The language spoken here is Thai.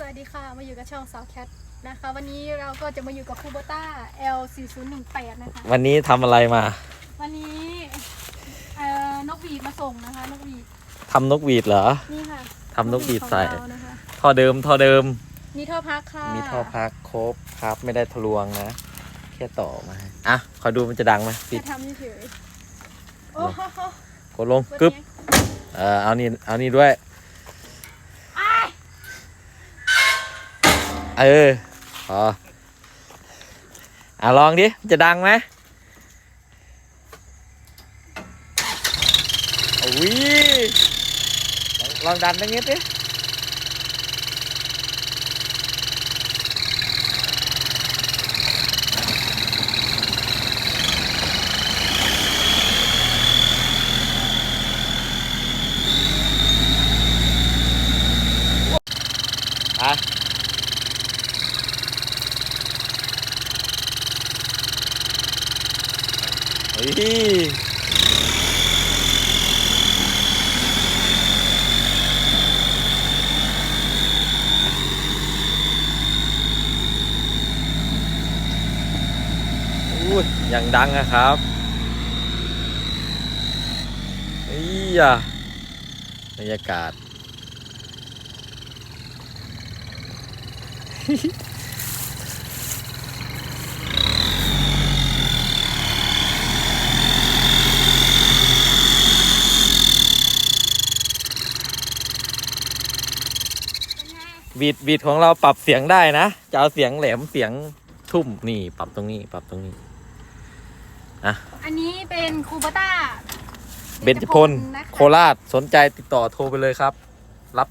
สวัสดีค่ะ มาอยู่กับช่องสาวแคทนะคะ วันนี้เราก็จะมาอยู่กับคูโบต้า L 4 0 1 8นะคะ วันนี้ทำอะไรมา วันนี้เอ่อนกหวีดมาส่งนะคะ นกหวีดทำนกหวีดเหรอ นี่ค่ะทำนกหวีดใส่ ของเรานะคะท่อเดิมท่อเดิม นี่ท่อพักค่ะมีท่อพักครบครับไม่ได้ทะลวงนะ แค่ต่อมาให้อะ ขอดูมันจะดังไหมปิแค่ดทำเฉยๆโอ้โหกดลงกึ๊บ เออเอานี่เอานี่ด้วย เออพออะลองดิมันจะดังไหมอุ้ยลองลองดันตรงนี้ดิอะเฮ้ย อุ้ยอย่างดังอะครับเฮ้ยอะบรรยากาศ บีดบีดของเราปรับเสียงได้นะ จะเอาเสียงแหลมเสียงทุ่มนี่ ปรับตรงนี้ ปรับตรงนี้อันนี้เป็นคูโบต้าเบญจพลนะคะโคราชสนใจติดต่อโทรไปเลยครับ รับ